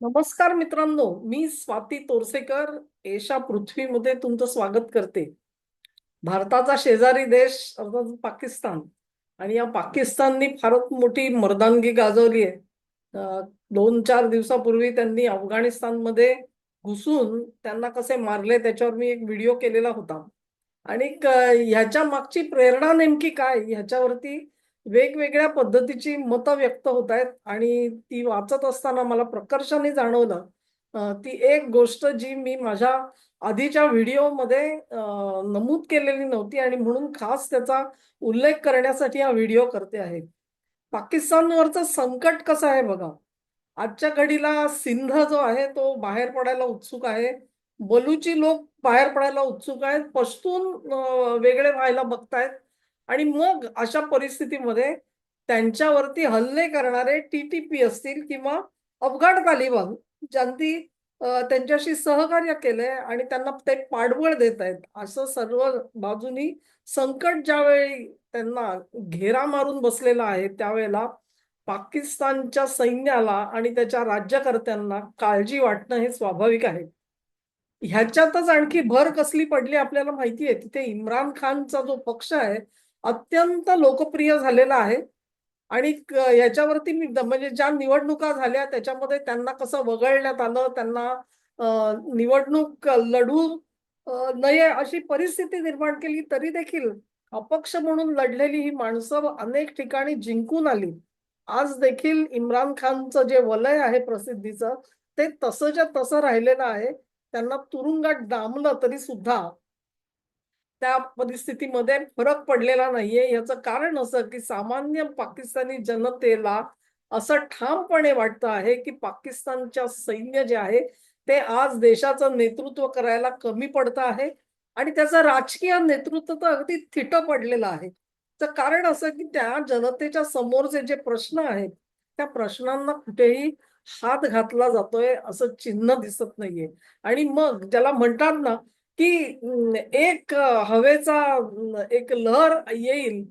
नमस्कार मित्रांनो मी स्वाती तोरसेकर एशा पृथ्वीमध्ये तुमचं स्वागत करते. भारताचा शेजारी देश अर्थात पाकिस्तान. आणि या पाकिस्ताननी फारच मोठी मर्दानगी गाजवली आहे. दोन चार दिवसापूर्वी त्यांनी अफगाणिस्तानमध्ये घुसून त्यांना कसे मारले त्याच्यावर मी एक व्हिडिओ केलेला होता. आणि ह्याच्या मागची प्रेरणा नेमकी काय? ह्याच्यावरती वेगवेगळ्या पद्धतीची मतं व्यक्त होत आहेत आणि ती वाचत असताना मला प्रकर्षाने जाणवलं. ती एक गोष्ट जी मी माझ्या आधीच्या व्हिडिओमध्ये नमूद केलेली नव्हती आणि म्हणून खास त्याचा उल्लेख करण्यासाठी हा व्हिडिओ करते आहे. पाकिस्तानवरचं संकट कसं आहे बघा? आजच्या घडीला सिंध जो आहे तो बाहेर पडायला उत्सुक आहे. बलुची लोक बाहेर पडायला उत्सुक आहेत. पश्तून वेगळे व्हायला बघतायत. आणि मग अशा परिस्थितीमध्ये त्यांच्यावरती हल्ले करणारे टीटीपी असतील किंवा अफगाण तालिबान ज्यांनी त्यांच्याशी सहकार्य केलंय आणि त्यांना ते पाठबळ देत आहेत असं सर्व बाजूनी संकट ज्यावेळी त्यांना घेरा मारून बसलेला आहे त्यावेळेला पाकिस्तानच्या सैन्याला आणि त्याच्या राज्यकर्त्यांना काळजी वाटणं हे स्वाभाविक आहे. ह्याच्यातच आणखी भर कसली पडली आपल्याला माहिती आहे तिथे इम्रान खानचा जो पक्ष आहे अत्यंत लोकप्रिय झालेला आहे. आणि याच्यावरती मी म्हणजे ज्या निवडणुका झाल्या त्याच्यामध्ये त्यांना कसं वगळण्यात आलं त्यांना निवडणूक लढू नये अशी परिस्थिती निर्माण केली तरी देखील अपक्ष म्हणून लढलेली ही माणसं अनेक ठिकाणी जिंकून आली. आज देखील इम्रान खानचं जे वलय आहे प्रसिद्धीचं ते तसंच्या तसं राहिलेलं आहे. त्यांना तुरुंगात डांबलं तरी सुद्धा त्या परिस्थितीमध्ये फरक पडलेला नाहीये. याचं कारण असं की सामान्य पाकिस्तानी जनतेला असं ठामपणे वाटतं आहे की पाकिस्तानच्या सैन्य जे आहे ते आज देशाचं नेतृत्व करायला कमी पडतं आहे आणि त्याचं राजकीय नेतृत्व तर अगदी थिटं पडलेलं आहे. तर कारण असं की त्या जनतेच्या समोरचे जे प्रश्न आहेत त्या प्रश्नांना कुठेही हात घातला जातोय असं चिन्ह दिसत नाहीये. आणि मग ज्याला म्हणतात ना की एक हवेचा एक लहर येईल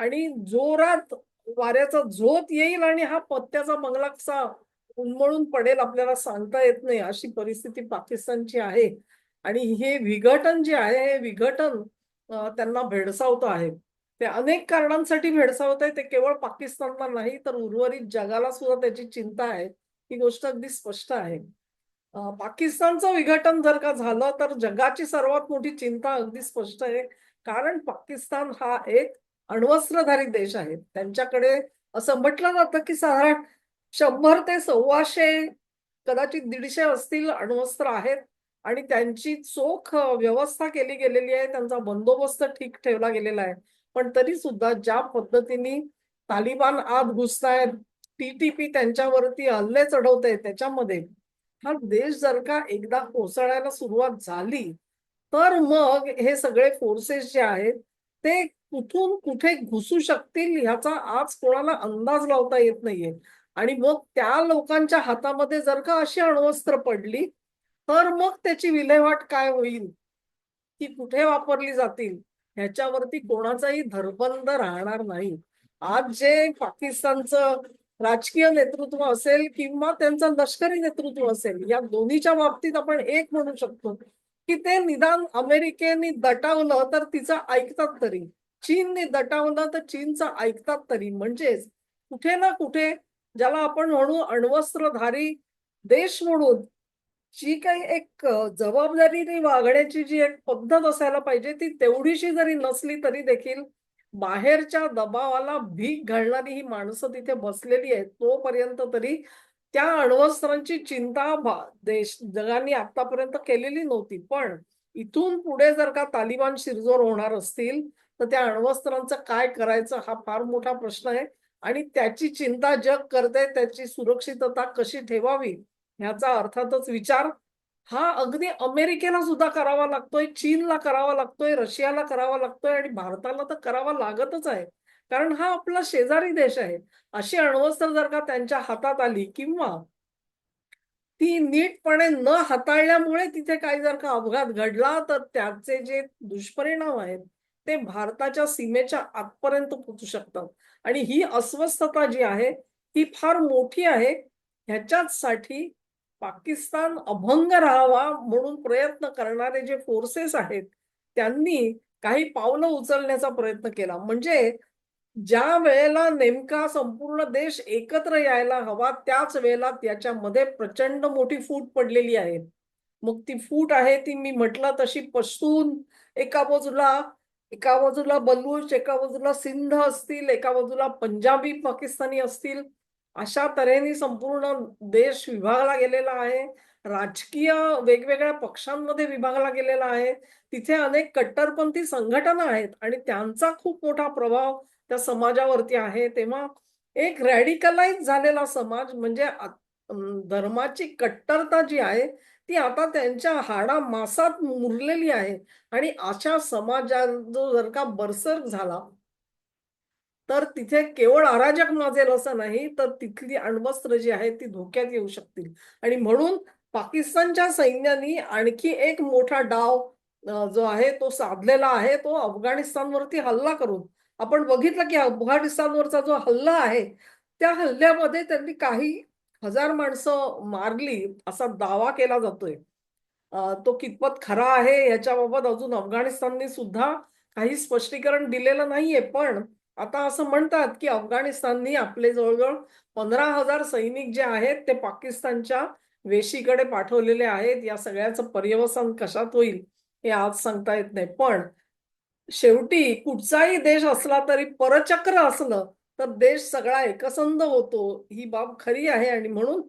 आणि जोरात वाऱ्याचा झोत येईल आणि हा पत्त्याचा बंगला कसा उन्मळून पडेल आपल्याला सांगता येत नाही अशी परिस्थिती पाकिस्तानची आहे. आणि हे विघटन जे आहे हे विघटन त्यांना भेडसावत आहे. ते अनेक कारणांसाठी भेडसावत आहे ते केवळ पाकिस्तानला नाही तर उर्वरित जगाला सुद्धा त्याची चिंता आहे. ही गोष्ट अगदी स्पष्ट आहे. पाकिस्तानचं विघटन जर का झालं तर जगाची सर्वात मोठी चिंता अगदी स्पष्ट आहे. कारण पाकिस्तान हा एक अण्वस्त्रधारी देश आहे. त्यांच्याकडे असं म्हटलं जातं की साधारण शंभर ते सव्वाशे कदाचित दीडशे असतील अण्वस्त्र आहेत आणि त्यांची चोख व्यवस्था केली गेलेली आहे. त्यांचा बंदोबस्त ठीक ठेवला गेलेला आहे. पण तरी सुद्धा ज्या पद्धतीने तालिबान आत घुसतायत टीटीपी त्यांच्यावरती हल्ले चढवत आहे त्याच्यामध्ये हा देश जर का एकदा कोसळायला सुरुवात झाली तर मग हे सगळे फोर्सेस जे आहेत ते कुठून कुठे घुसू शकतील ह्याचा आज कोणाला अंदाज लावता येत नाहीये. आणि मग त्या लोकांच्या हातामध्ये जर का अशी अण्वस्त्र पडली तर मग त्याची विल्हेवाट काय होईल? ती कुठे वापरली जातील? ह्याच्यावरती कोणाचाही धरबंद राहणार नाही. आज जे पाकिस्तानचं राजकीय नेतृत्व असेल किंवा त्यांचं लष्करी नेतृत्व असेल या दोन्हीच्या बाबतीत आपण एक म्हणू शकतो की ते निदान अमेरिकेने दटावलं तर तिचं ऐकतात तरी. चीनने दटावलं तर चीनचं ऐकतात तरी. म्हणजेच कुठे ना कुठे ज्याला आपण म्हणू अण्वस्त्रधारी देश म्हणून जी काही एक जबाबदारीने वागण्याची जी एक पद्धत असायला पाहिजे ती तेवढीशी जरी नसली तरी देखील बाहेरच्या दबावाला भीक घालणारी ही माणसं तिथे बसलेली आहेत तोपर्यंत तरी त्या अण्वस्त्रांची चिंता भा- देश जगाने आतापर्यंत केलेली नव्हती. पण इथून पुढे जर का तालिबान शिरजोर होणार असतील तर त्या अण्वस्त्रांचं काय करायचं हा फार मोठा प्रश्न आहे. आणि त्याची चिंता जग करते त्याची सुरक्षितता कशी ठेवावी ह्याचा अर्थातच विचार हा अगदी अमेरिकेला सुद्धा करावा लागतोय चीनला करावा लागतोय रशियाला करावा लागतोय आणि भारताला तर करावा लागतच आहे. कारण हा आपला शेजारी देश आहे. अशी अण्वस्त्र जर का त्यांच्या हातात आली किंवा ती नीटपणे न हाताळल्यामुळे तिथे काही जर का अपघात घडला तर त्याचे जे दुष्परिणाम आहेत ते भारताच्या सीमेच्या आतपर्यंत पोचू शकतात. आणि ही अस्वस्थता जी आहे ती फार मोठी आहे. ह्याच्याचसाठी पाकिस्तान अभंग राहावा म्हणून प्रयत्न करणारे जे फोर्सेस आहेत त्यांनी काही पावलं उचलण्याचा प्रयत्न केला. म्हणजे ज्या वेळेला नेमका संपूर्ण देश एकत्र यायला हवा त्याच वेळेला त्याच्यामध्ये प्रचंड मोठी फूट पडलेली आहे. मग ती फूट आहे ती मी म्हटलं तशी पश्तून एका बाजूला एका बाजूला बलूच एका बाजूला सिंध असतील एका बाजूला पंजाबी पाकिस्तानी असतील अशा तऱ्हेने संपूर्ण देश विभागला गेलेला आहे. राजकीय वेगवेगळ्या पक्षांमध्ये विभागला गेलेला आहे. तिथे अनेक कट्टरपंथी संघटना आहेत आणि त्यांचा खूप मोठा प्रभाव त्या समाजावरती आहे. तेव्हा एक रॅडिकलाइज झालेला समाज म्हणजे धर्माची कट्टरता जी आहे ती आता त्यांच्या हाडा मासात मुरलेली आहे. आणि अशा समाजात जो जर का बरसर्ग झाला तर तिथे केवळ अराजक माजेल असं नाही तर तिथली अण्वस्त्र जी आहेत ती धोक्यात येऊ शकतील. आणि म्हणून पाकिस्तानच्या सैन्याने आणखी एक मोठा डाव जो आहे तो साधलेला आहे तो अफगाणिस्तानवरती हल्ला करून. आपण बघितलं की अफगाणिस्तानवरचा जो हल्ला आहे त्या हल्ल्यामध्ये त्यांनी काही हजार माणसं मारली असा दावा केला जातोय. तो कितपत खरा आहे याच्याबाबत अजून अफगाणिस्तानने सुद्धा काही स्पष्टीकरण दिलेलं नाहीये पण आता असं म्हणतात की अफगाणिस्ताननी आपले जवळजवळ पंधरा हजार सैनिक जे आहेत ते पाकिस्तानच्या वेशीकडे पाठवलेले आहेत. या सगळ्याचं पर्यवसन कशात होईल हे आज सांगता येत नाही. पण शेवटी कुठचाही देश असला तरी परचक्र असलं तर देश सगळा एकसंध होतो. ही बाब खरी आहे आणि म्हणून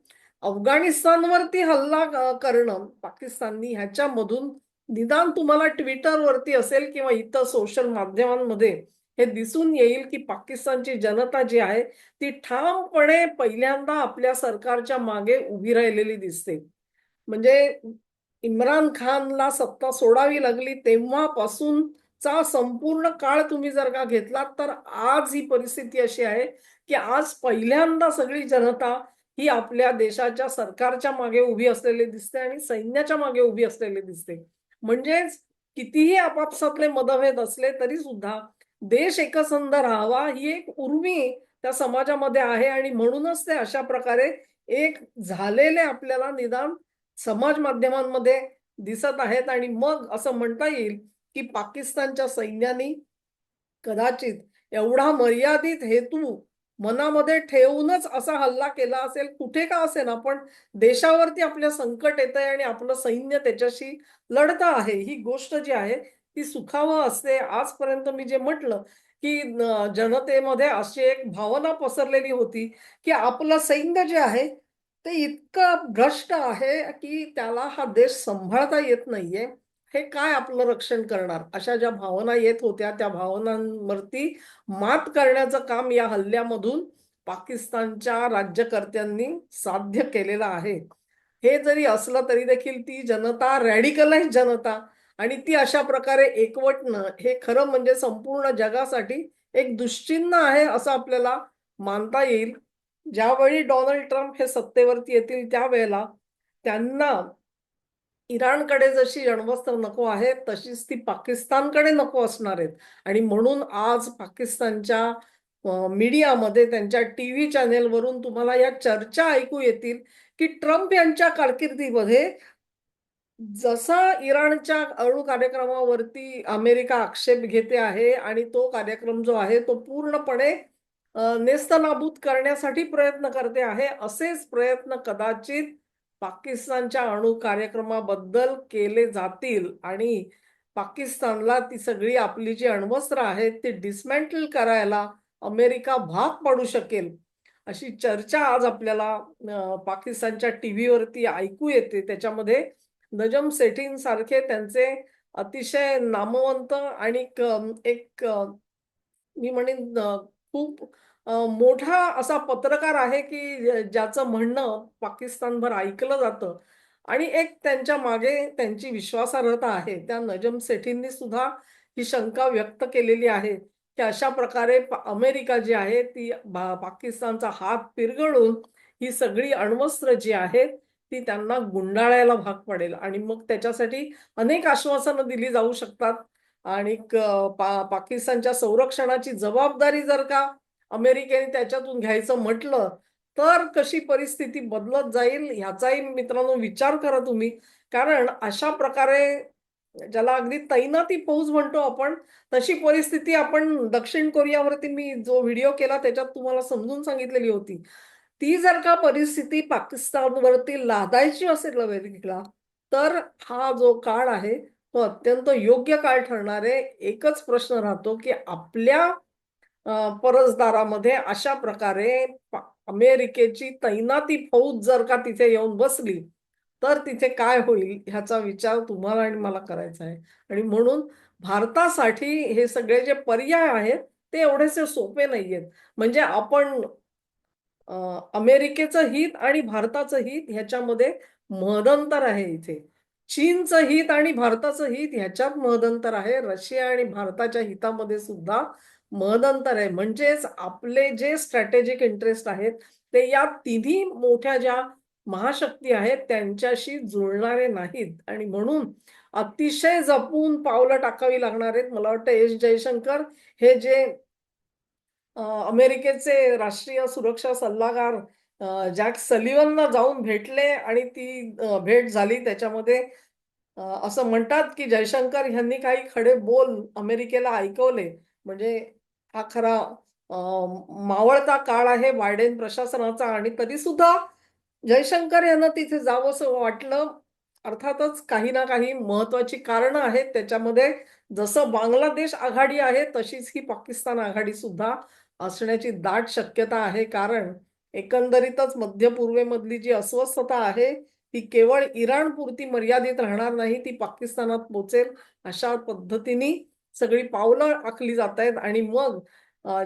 अफगाणिस्तानवरती हल्ला करणं पाकिस्ताननी ह्याच्यामधून निदान तुम्हाला ट्विटरवरती असेल किंवा इतर सोशल माध्यमांमध्ये हे दिसून येईल की पाकिस्तानची जनता जी आहे ती ठामपणे पहिल्यांदा आपल्या सरकारच्या मागे उभी राहिलेली दिसते. म्हणजे इम्रान खानला सत्ता सोडावी लागली तेव्हापासूनचा संपूर्ण काळ तुम्ही जर का घेतलात तर आज ही परिस्थिती अशी आहे की आज पहिल्यांदा सगळी जनता ही आपल्या देशाच्या सरकारच्या मागे उभी असलेली दिसते आणि सैन्याच्या मागे उभी असलेली दिसते. म्हणजेच कितीही आपापसातले मतभेद असले तरी सुद्धा देश एकसंध राहावा ही एक उर्मी त्या समाजामध्ये आहे आणि म्हणूनच ते अशा प्रकारे एक झालेले आपल्याला निदान समाज माध्यमांमध्ये दिसत आहेत. आणि मग असं म्हणता येईल की पाकिस्तानच्या सैन्याने कदाचित एवढा मर्यादित हेतू मनामध्ये ठेवूनच असा हल्ला केला असेल कुठे का असेल पण देशावरती आपल्या संकट येत आहे आणि आपलं सैन्य त्याच्याशी लढत आहे. ही गोष्ट जी आहे ती सुखावं असते. आजपर्यंत मी जे म्हटलं की जनतेमध्ये अशी एक भावना पसरलेली होती की आपलं सैन्य जे आहे ते इतकं भ्रष्ट आहे की त्याला हा देश सांभाळता येत नाहीये. हे काय आपलं रक्षण करणार? अशा ज्या भावना येत होत्या त्या भावनांवरती मात करण्याचं काम या हल्ल्यामधून पाकिस्तानच्या राज्यकर्त्यांनी साध्य केलेलं आहे. हे जरी असलं तरी देखील ती जनता रॅडिकलाइज जनता आणि ती अशा प्रकारे एकवटणं हे खरं म्हणजे संपूर्ण जगासाठी एक दुश्चिन्ह आहे असं आपल्याला मानता येईल. ज्यावेळी डोनाल्ड ट्रम्प हे सत्तेवरती येतील त्यावेळेला त्यांना इराणकडे जशी अण्वस्त्र नको आहे तशीच ती पाकिस्तानकडे नको असणार आहेत. आणि म्हणून आज पाकिस्तानच्या मीडियामध्ये त्यांच्या टीव्ही चॅनेलवरून तुम्हाला या चर्चा ऐकू येतील की ट्रम्प यांच्या कारकिर्दीमध्ये जसा इराणच्या अणू कार्यक्रमावरती अमेरिका आक्षेप घेते आहे आणि तो कार्यक्रम जो आहे तो पूर्णपणे नेस्तनाबूत करण्यासाठी प्रयत्न करते आहे असेच प्रयत्न कदाचित पाकिस्तानच्या अणू कार्यक्रमाबद्दल केले जातील आणि पाकिस्तानला ती सगळी आपली जी अण्वस्त्र आहेत ती डिसमेंटल करायला अमेरिका भाग पाडू शकेल. अशी चर्चा आज आपल्याला पाकिस्तानच्या पाकिस्तानच्या टीव्हीवरती ऐकू येते. त्याच्यामध्ये नजम सेठीन सारखे त्यांचे अतिशय नामवंत आणि एक मी म्हणेन खूप मोठा असा पत्रकार आहे की ज्याचं म्हणणं पाकिस्तानभर ऐकलं जातं. आणि एक त्यांच्या मागे त्यांची विश्वासार्हता आहे. त्या नजम सेठींनी सुद्धा ही शंका व्यक्त केलेली आहे की अशा प्रकारे अमेरिका जी आहे ती भा- पाकिस्तानचा हात पिरगळून ही सगळी अण्वस्त्र जी आहेत ती त्यांना गुंडाळायला भाग पडेल. आणि मग त्याच्यासाठी अनेक आश्वासनं दिली जाऊ शकतात. आणि पा पाकिस्तानच्या संरक्षणाची जबाबदारी जर का अमेरिकेने त्याच्यातून घ्यायचं म्हटलं तर कशी परिस्थिती बदलत जाईल ह्याचाही मित्रांनो विचार करा तुम्ही. कारण अशा प्रकारे ज्याला अगदी तैनाती पौज म्हणतो आपण तशी परिस्थिती आपण दक्षिण कोरियावरती मी जो व्हिडिओ केला त्याच्यात तुम्हाला समजून सांगितलेली होती. ती जर का परिस्थिती पाकिस्तानवरती लादायची असेल अमेरिकेला तर हा जो काळ आहे तो अत्यंत योग्य काळ ठरणार आहे एकच प्रश्न राहतो की आपल्या परसदारामध्ये अशा प्रकारे अमेरिकेची तैनाती फौज जर का तिथे येऊन बसली तर तिथे काय होईल ह्याचा विचार तुम्हाला आणि मला करायचा आहे. आणि म्हणून भारतासाठी हे सगळे जे पर्याय आहेत ते एवढेसे सोपे नाहीयेत. म्हणजे आपण अमेरिकेचं हित आणि भारताचं हित ह्याच्यामध्ये महदंतर आहे इथे. चीनचं हित आणि भारताचं हित ह्याच्यात महदंतर आहे. रशिया आणि भारताच्या हितामध्ये सुद्धा महदंतर आहे. म्हणजेच आपले जे स्ट्रॅटेजिक इंटरेस्ट आहेत ते या तिन्ही मोठ्या ज्या महाशक्ती आहेत त्यांच्याशी जुळणारे नाहीत. आणि म्हणून अतिशय जपून पावलं टाकावी लागणार आहेत. मला वाटतं एस जयशंकर हे जे अमेरिकेचे राष्ट्रीय सुरक्षा सल्लागार जॅक सलिव्हनला जाऊन भेटले आणि ती भेट झाली त्याच्यामध्ये. असं म्हणतात की जयशंकर यांनी काही खडे बोल अमेरिकेला ऐकवले. म्हणजे हा खरा मावळता काळ आहे बायडेन प्रशासनाचा आणि तरी सुद्धा जयशंकर यांना तिथे जावंसं वाटलं. अर्थातच काही ना काही महत्वाची कारणं आहेत त्याच्यामध्ये. जसं बांगलादेश आघाडी आहे तशीच ही पाकिस्तान आघाडी सुद्धा असण्याची दाट शक्यता आहे. कारण एकंदरीतच मध्य पूर्वेमधली जी अस्वस्थता आहे ती केवळ इराण पुरती मर्यादित राहणार नाही ती पाकिस्तानात पोचेल अशा पद्धतीने सगळी पावलं आखली जात आहेत. आणि मग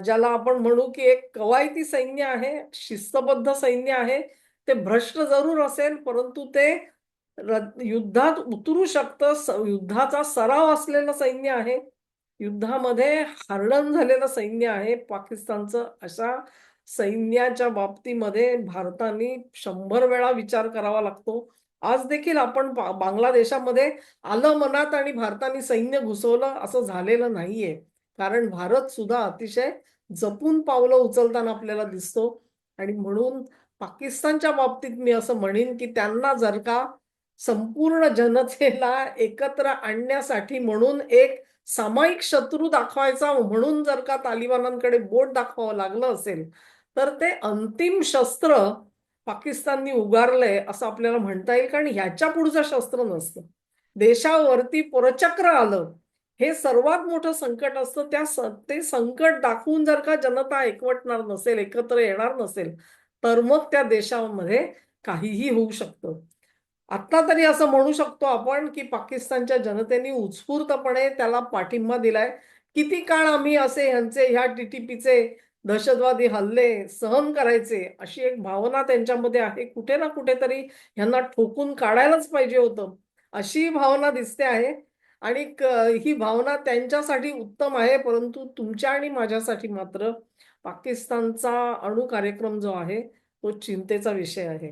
ज्याला आपण म्हणू की एक कवायती सैन्य आहे शिस्तबद्ध सैन्य आहे ते भ्रष्ट जरूर असेल परंतु ते युद्धात उतरू शकतं. युद्धाचा सराव असलेलं सैन्य आहे. युद्धामध्ये हार्डन झालेलं सैन्य आहे. पाकिस्तानचं अशा सैन्याच्या बाबतीमध्ये भारताने शंभर वेळा विचार करावा लागतो. आज देखील आपण बांगलादेशामध्ये आलं मनात आणि भारताने सैन्य घुसवलं असं झालेलं नाहीये. कारण भारत सुद्धा अतिशय जपून पावलं उचलताना आपल्याला दिसतो. आणि म्हणून पाकिस्तानच्या बाबतीत मी असं म्हणेन की त्यांना जर का संपूर्ण जनतेला एकत्र आणण्यासाठी म्हणून एक सामायिक शत्रू दाखवायचा म्हणून जर का तालिबानांकडे बोट दाखवावं लागलं असेल तर ते अंतिम शस्त्र पाकिस्ताननी उगारलंय असं आपल्याला म्हणता येईल कारण ह्याच्या पुढचं शस्त्र नसतं. देशावरती परचक्र आलं हे सर्वात मोठं संकट असतं. त्या ते संकट दाखवून जर का जनता एकवटणार नसेल एकत्र येणार नसेल तर मग त्या देशामध्ये काहीही होऊ शकतं. आता तरी असं म्हणू शकतो आपण की पाकिस्तानच्या जनतेने उत्स्फूर्तपणे त्याला पाठिंबा दिलाय. किती काळ आम्ही असे ह्यांचे ह्या टीटीपीचे दहशतवादी हल्ले सहन करायचे अशी एक भावना त्यांच्यामध्ये आहे. कुठे ना कुठेतरी ह्यांना ठोकून काढायलाच पाहिजे होतं. अशी भावना दिसते आहे. आणि ही भावना त्यांच्यासाठी उत्तम आहे परंतु तुमच्या आणि माझ्यासाठी मात्र पाकिस्तानचा अणु कार्यक्रम जो आहे तो चिंतेचा विषय आहे.